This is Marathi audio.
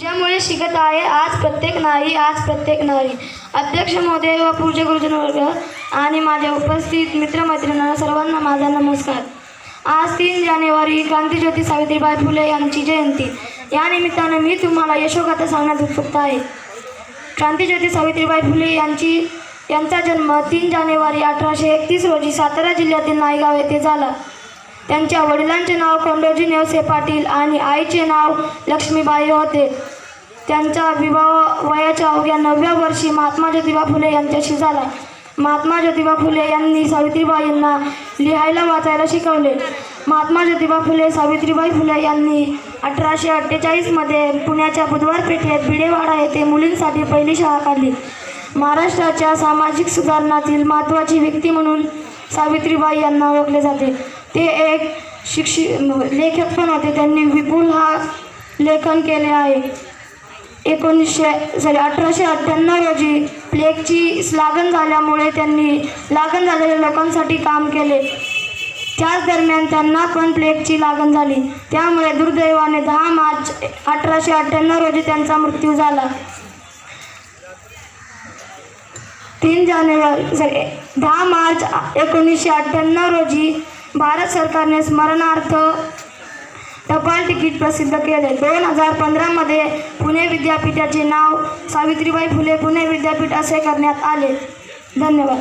ज्यामुळे शिकत आहे आज प्रत्येक नारी आज प्रत्येक नारी. अध्यक्ष महोदय व पूज्य गुरुजन वर्ग आणि माझ्या उपस्थित मित्रमैत्रिणींना सर्वांना माझा नमस्कार. आज तीन जानेवारी क्रांतीज्योती सावित्रीबाई फुले यांची जयंती. या निमित्तानं मी तुम्हाला यशोगाथा सांगण्यात उत्सुकता आहे. क्रांतीज्योती सावित्रीबाई फुले यांची यांचा जन्म तीन जानेवारी अठराशे एकतीस रोजी सातारा जिल्ह्यातील नायगाव येथे झाला. त्यांच्या वडिलांचे नाव खंडोजी नेवसे पाटील आणि आईचे नाव लक्ष्मीबाई होते. त्यांचा विवाह वयाच्या अवघ्या नवव्या वर्षी महात्मा ज्योतिबा फुले यांच्याशी झाला. महात्मा ज्योतिबा फुले यांनी सावित्रीबाई यांना लिहायला वाचायला शिकवले. महात्मा ज्योतिबा फुले सावित्रीबाई फुले यांनी अठराशे अठ्ठेचाळीसमध्ये पुण्याच्या बुधवार पेठेत भिडेवाडा येथे मुलींसाठी पहिली शाळा काढली. महाराष्ट्राच्या सामाजिक सुधारणातील महत्त्वाची व्यक्ती म्हणून सावित्रीबाई यांना ओळखले जाते. ते एक शिक्षि लेखक पण होते. त्यांनी विपुल हा लेखन केले आहे. एकोणीसशे सॉरी अठराशे अठ्ठ्याण्णव रोजी प्लेगची लागण झाल्यामुळे त्यांनी लागण झालेल्या लोकांसाठी काम केले. त्याच दरम्यान त्यांना पण प्लेगची लागण झाली. त्यामुळे दुर्दैवाने दहा मार्च अठराशे अठ्ठ्याण्णव रोजी त्यांचा मृत्यू झाला. तीन जानेवारी सॉरी दहा मार्च एकोणीसशे अठ्ठ्याण्णव रोजी भारत सरकारने स्मरणार्थ टपाल तिकीट प्रसिद्ध केले. दोन हजार पंधरामध्ये पुणे विद्यापीठाचे नाव सावित्रीबाई फुले पुणे विद्यापीठ असे करण्यात आले. धन्यवाद.